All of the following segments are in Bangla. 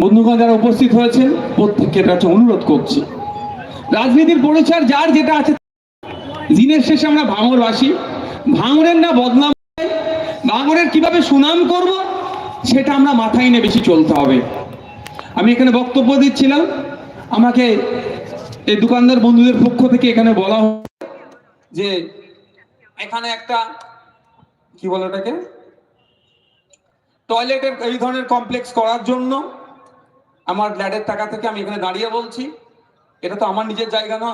বন্ধুগণ যারা উপস্থিত হয়েছেন, প্রত্যেককে এটা হচ্ছে অনুরোধ করছি। রাজনীতির পরিচয় যার যেটা আছে, দিনের শেষে আমরা ভাঙরবাসী। ভাঙরের না বদনাম ভাঙরের কীভাবে সুনাম করব, সেটা আমরা মাথায় নিয়ে বেশি চলতে হবে। আমি এখানে বক্তব্য দিচ্ছিলাম। আমাকে এই দোকানদার বন্ধুদের পক্ষ থেকে এখানে বলা হয় যে, এখানে একটা, কি বলে ওটাকে? টয়লেটের এই ধরনের কমপ্লেক্স করার জন্য আমার ল্যাডের টাকা থেকে আমি এখানে দাঁড়িয়ে বলছি। এটা তো আমার নিজের জায়গা না।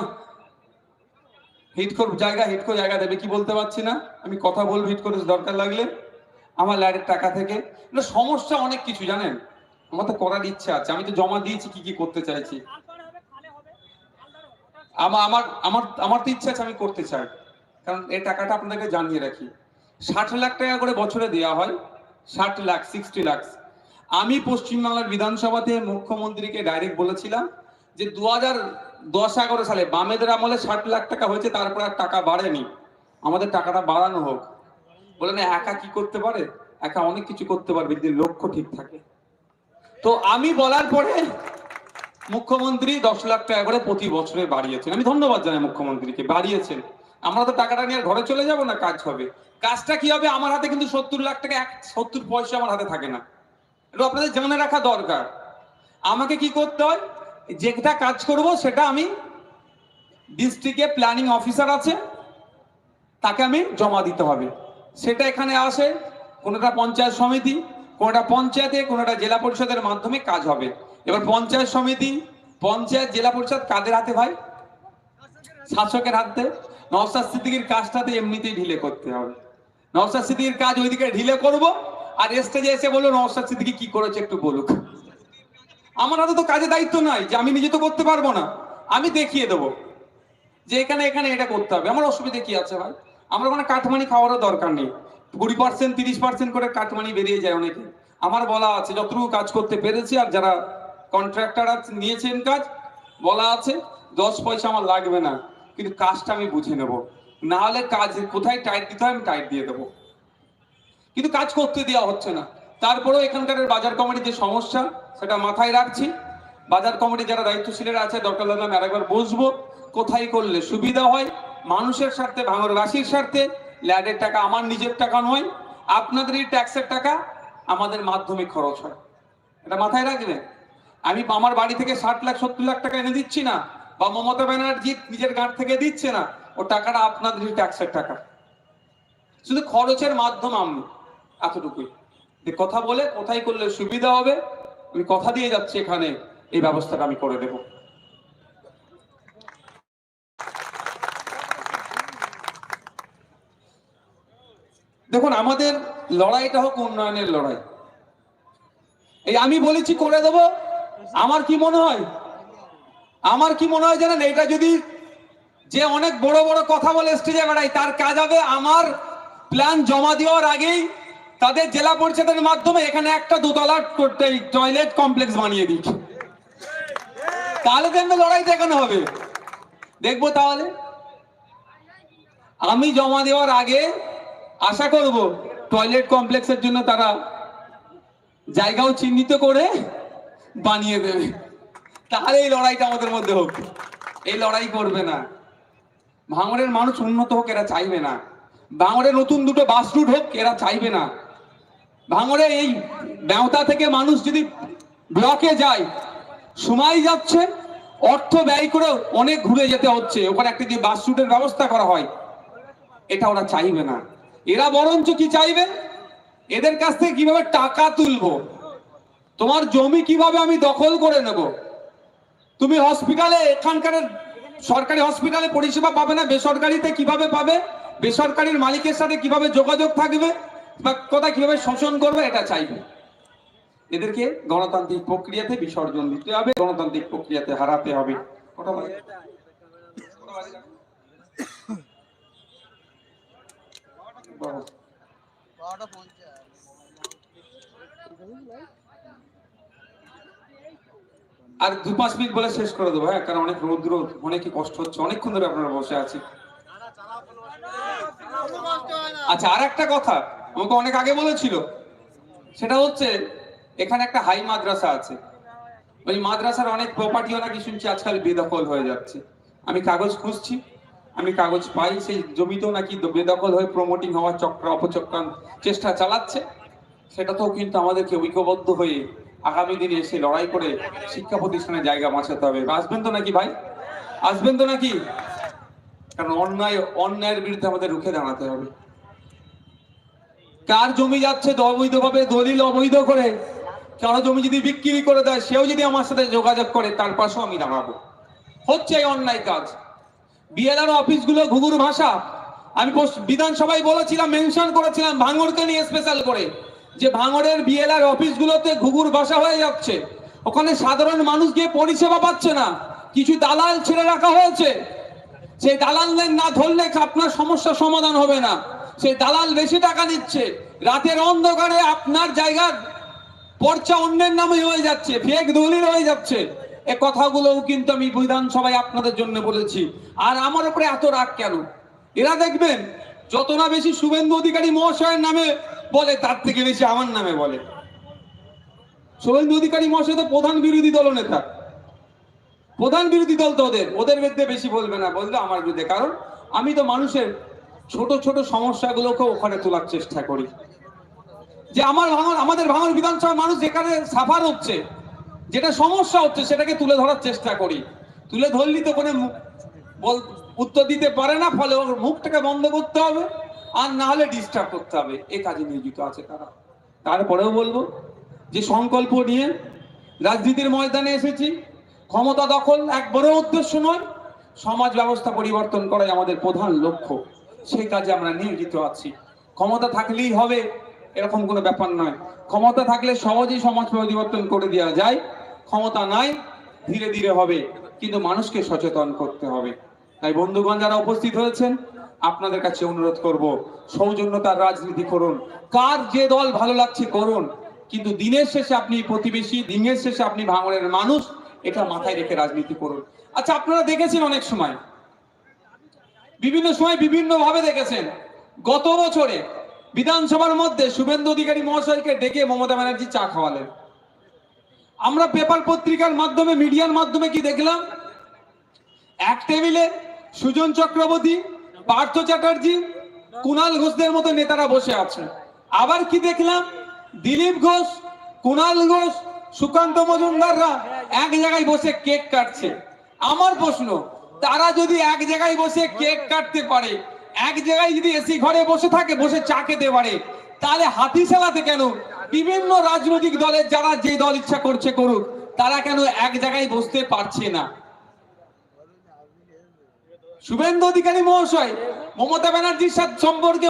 হিটকোর জায়গা হিটকো জায়গা দেবে কি বলতে পারছি না। আমি কথা বলব হিট করে দরকার লাগলে। আমার ল্যাডের টাকা থেকে। সমস্যা অনেক কিছু, জানেন? আমার তো করার ইচ্ছা আছে। আমি তো জমা দিয়েছি, কি কি করতে চাইছি। আমার আমার আমার আমার তো ইচ্ছা আছে আমি করতে চাই। কারণ এই টাকাটা আপনাদেরকে জানিয়ে রাখি। ষাট লাখ টাকা করে বছরে দেওয়া হয়। ষাট লাখ সিক্সটি লাখ। আমি পশ্চিমবাংলার বিধানসভাতে মুখ্যমন্ত্রীকে ডাইরেক্ট বলেছিলাম যে দু হাজার দশ এগারো সালে বামেদের আমলে ষাট লাখ টাকা হয়েছে, তারপর আর টাকা বাড়েনি। আমাদের টাকাটা বাড়ানো হোক। বলে না, একা কি করতে পারে? একা অনেক কিছু করতে পারবে যদি লক্ষ্য ঠিক থাকে। তো আমি বলার পরে মুখ্যমন্ত্রী দশ লাখ টাকা করে প্রতি বছরে বাড়িয়েছেন। আমি ধন্যবাদ জানাই মুখ্যমন্ত্রীকে, বাড়িয়েছেন। আমরা তো টাকাটা নিয়ে ঘরে চলে যাব না, কাজ হবে। কাজটা কি হবে? আমার হাতে কিন্তু সত্তর লাখ টাকা, এক সত্তর পয়সা আমার হাতে থাকে না। এটা আপনাদের জেনে রাখা দরকার। আমাকে কি করতে হয়? যেটা কাজ করব সেটা আমি ডিস্ট্রিক্টে প্ল্যানিং অফিসার আছে, তাকে আমি জমা দিতে হবে। সেটা এখানে আসে, কোনোটা পঞ্চায়েত সমিতি, কোনোটা পঞ্চায়েতে, কোনোটা জেলা পরিষদের মাধ্যমে কাজ হবে। এবার পঞ্চায়েত সমিতি, পঞ্চায়েত, জেলা পরিষদ কাদের হাতে ভাই? শাসকের হাতে। নওসাদ সিদ্দিকির কাজটাতে এমনিতেই ঢিলে করতে হবে। নওসাদ সিদ্দিকির কাজ ওইদিকে ঢিলে করব আর স্টেজে এসে বলল নওসাদ সিদ্দিকি কি করেছে একটু বলুক। আমার হাতে তো কাজে দায়িত্ব নাই যে আমি নিজে তো করতে পারব না। আমি দেখিয়ে দেবো যে এখানে এখানে এটা করতে হবে। আমার অসুবিধা কি আছে ভাই? আমার ওখানে কাঠমানি খাওয়ারও দরকার নেই। কুড়ি পার্সেন্ট তিরিশ পার্সেন্ট করে কাঠমানি বেরিয়ে যায় অনেকে। আমার বলা আছে, যতটুকু কাজ করতে পেরেছি আর যারা কন্ট্রাক্টর নিয়েছেন কাজ, বলা আছে, দশ পয়সা আমার লাগবে না। কিন্তু কাজটা আমি বুঝে নেব। না হলে কাজ কোথায় টাইট দিতে হয় আমি টাইট দিয়ে দেবো। কিন্তু কাজ করতে দেওয়া হচ্ছে না। তারপরেও এখানকার বাজার কমিটির যে সমস্যা, সেটা মাথায় রাখছি। বাজার কমিটি যারা দায়িত্বশীলেরা আছে দরকার লাগলে আমি আরেকবার বসবো কোথায় করলে সুবিধা হয়, মানুষের স্বার্থে ভাঙরবাসীর স্বার্থে, ল্যাডের টাকা আমার নিজের টাকা নয় আপনাদের এই ট্যাক্সের টাকা আমাদের মাধ্যমে খরচ হয়। এটা মাথায় রাখবেন? আমি আমার বাড়ি থেকে ষাট লাখ, সত্তর লাখ টাকা এনে দিচ্ছি না। বা মমতা ব্যানার্জি নিজের গাঁট থেকে দিচ্ছে না, ও টাকাটা আপনাদের ট্যাক্সের টাকা। শুধু খরচের মাধ্যম আমি, এতটুকুই। যে কথা বলে কোথায় করলে সুবিধা হবে, আমি কথা দিয়ে যাচ্ছি এখানে, এই ব্যবস্থাটা আমি করে দেব দেখুন, আমাদের লড়াইটা হোক উন্নয়নের লড়াই। এই আমি বলেছি করে দেব, আমার কি মনে হয়? আমার কি মনে হয় জানেন, এটা যদি যে অনেক বড় বড় কথা বলে স্টেজে বেড়াই তার কাজ হবে আমার প্ল্যান জমা দেওয়ার আগেই তাদের জেলা পরিষদের মাধ্যমে এখানে একটা দোতলা টয়লেট কমপ্লেক্স বানিয়ে দিই তাহলে এমনি লড়াই দেখানো হবে। দেখব তাহলে। আমি জমা দেওয়ার আগে আশা করব টয়লেট কমপ্লেক্সের জন্য তারা জায়গাও চিহ্নিত করে বানিয়ে দেবে। তাহলে এই লড়াইটা আমাদের মধ্যে হোক। এই লড়াই করবে না। ভাঙড়ের মানুষ উন্নত হোক, এরা চাইবে না। ভাঙড়ে নতুন দুটো বাস রুট হোক, এরা চাইবে না। ভাঙড়ে এই ব্যবতা থেকে মানুষ যদি ব্লকে যায়, সময় যাচ্ছে, অর্থ ব্যয় করে অনেক ঘুরে যেতে হচ্ছে। ওখানে একটা যে বাস রুটের ব্যবস্থা করা হয়, এটা ওরা চাইবে না। এরা বরঞ্চ কি চাইবে? এদের কাছ থেকে কীভাবে টাকা তুলবো? তোমার জমি কীভাবে আমি দখল করে নেব? তুমি হসপিটালে এখানকার সরকারি হসপিটালে পরিষেবা পাবে না, বেসরকারিতে কীভাবে পাবে? বেসরকারির মালিকের সাথে কীভাবে যোগাযোগ থাকবে? বা কোথায় কীভাবে শোষণ করবে, এটা চাইবে। এদেরকে গণতান্ত্রিক প্রক্রিয়াতে বিসর্জন দিতে হবে, গণতান্ত্রিক প্রক্রিয়াতে হারাতে হবে? আর দু পাঁচ মিনিট বলে শেষ করে দেবো হ্যাঁ কারণ অনেক রৌদ্র অনেকই কষ্ট হচ্ছে, অনেকক্ষণ ধরে আপনারা বসে আছি। আচ্ছা আর একটা কথা, আমাকে অনেক আগে বলেছিল, সেটা হচ্ছে, এখানে একটা হাই মাদ্রাসা আছে। ওই মাদ্রাসার অনেক প্রপার্টিও নাকি শুনছি আজকাল বেদখল হয়ে যাচ্ছে। আমি কাগজ খুঁজছি, আমি কাগজ পাই, সেই জমিতেও নাকি বেদখল হয়ে প্রমোটিং হওয়ার চক্র, অপচক্রান্ত চেষ্টা চালাচ্ছে। সেটাতেও কিন্তু আমাদেরকে ঐক্যবদ্ধ হয়ে আগামী দিনে এসে লড়াই করে শিক্ষা প্রতিষ্ঠানে জায়গা বাঁচাতে হবে। আসবেন তো নাকি ভাই? আসবেন তো নাকি? কারণ অন্যায়, অন্যায়ের বিরুদ্ধে আমাদের রুখে দাঁড়াতে হবে। কার জমি যাচ্ছে অবৈধভাবে, দলিল অবৈধ করে? কারও জমি যদি বিক্রি করে দেয়, সেও যদি আমার সাথে যোগাযোগ করে, তার পাশেও আমি দাঁড়াবো। হচ্ছে এই অন্যায় কাজ। বিএলআর অফিসগুলো ঘুঘুর ভাষা। আমি বিধানসভায় বলেছিলাম, মেনশন করেছিলাম, ভাঙড়কে নিয়ে স্পেশাল করে। যে ভাঙড়ের বিএলআর অফিসগুলোতে ঘুঘুর ভাষা হয়ে যাচ্ছে। ওখানে সাধারণ মানুষ গিয়ে পরিষেবা পাচ্ছে না। কিছু দালাল ছেড়ে রাখা হয়েছে। সেই দালালদের না ধরলে আপনার সমস্যার সমাধান হবে না। সেই দালাল বেশি টাকা নিচ্ছে। রাতের অন্ধকারে আপনার জায়গার পর্চা অন্যের নামে হয়ে যাচ্ছে। ফেক দলিল হয়ে যাচ্ছে। এ কথাগুলোও কিন্তু আমি বিধানসভায় আপনাদের জন্য বলেছি। আর আমার উপরে এত রাগ কেন? এরা দেখবেন, যত না বেশি শুভেন্দু অধিকারী মহাশয়ের নামে বলে, তার থেকে বেশি আমার নামে বলে। শুভেন্দু অধিকারী মহাশয় তো প্রধান বিরোধী দল নেতা। প্রধান বিরোধী দল তো ওদের। ওদের বিরুদ্ধে বেশি বলবে না, বলবে আমার বিরুদ্ধে। কারণ আমি তো মানুষের ছোট ছোট সমস্যাগুলোকে ওখানে তোলার চেষ্টা করি। যে আমার ভাঙর আমাদের ভাঙর বিধানসভার মানুষ যেখানে সাফার হচ্ছে, যেটা সমস্যা হচ্ছে, সেটাকে তুলে ধরার চেষ্টা করি। তুলে ধরলি তো কোনো উত্তর দিতে পারে না, ফলে ওর মুখটাকে বন্ধ করতে হবে। আর না হলে ডিস্টার্ব করতে হবে। এ কাজে নিয়োজিত আছে তারা। তারপরেও বলব যে সংকল্প নিয়ে রাজনীতির ময়দানে এসেছি। ক্ষমতা দখল এক বড় উদ্দেশ্য নয়, সমাজ ব্যবস্থা পরিবর্তন করাই আমাদের প্রধান লক্ষ্য। সেই কাজে আমরা নিয়োজিত আছি। ক্ষমতা থাকলেই হবে, এরকম কোনো ব্যাপার নয়। ক্ষমতা থাকলে সহজেই সমাজ পরিবর্তন করে দেওয়া যায়। ক্ষমতা নাই, ধীরে ধীরে হবে। কিন্তু মানুষকে সচেতন করতে হবে। তাই বন্ধুগণ যারা উপস্থিত হয়েছেন আপনাদের কাছে অনুরোধ করব, সৌজন্যতার রাজনীতি করুন। কার যে দল ভালো লাগছে করুন। কিন্তু দিনের শেষে আপনি প্রতিবেশী, দিনের শেষে আপনি ভাঙনের মানুষ, এটা মাথায় রেখে রাজনীতি করুন। আচ্ছা আপনারা দেখেছেন অনেক সময়। বিভিন্ন সময় বিভিন্ন ভাবে দেখেছেন। গত বছরে বিধানসভার মধ্যে শুভেন্দু অধিকারী মহাশয়কে ডেকে মমতা ব্যানার্জি চা খাওয়ালেন। আমরা পেপার পত্রিকার মাধ্যমে, মিডিয়ার মাধ্যমে কি দেখলাম? এক টেবিলে সুজন চক্রবর্তী পার্থ চ্যাটার্জি কুণাল ঘোষদের মতো নেতারা বসে আছে। আবার কি দেখলাম? দিলীপ ঘোষ কুণাল ঘোষ, সুকান্ত মজুমদাররা এক জায়গায় বসে কেক কাটছে। আমার প্রশ্ন, তারা যদি এক জায়গায় বসে কেক কাটতে পারে, এক জায়গায় যদি এসি ঘরে বসে থাকে, বসে চা খেতে পারে, তাহলে হাতি চালাতে কেন? বিভিন্ন রাজনৈতিক দলের যারা যে দল ইচ্ছা করছে করুক, তারা কেন এক জায়গায় বসতে পারছে না? শুভেন্দু অধিকারী মহাশয় মমতা ব্যানার্জির সাথে সম্পর্কে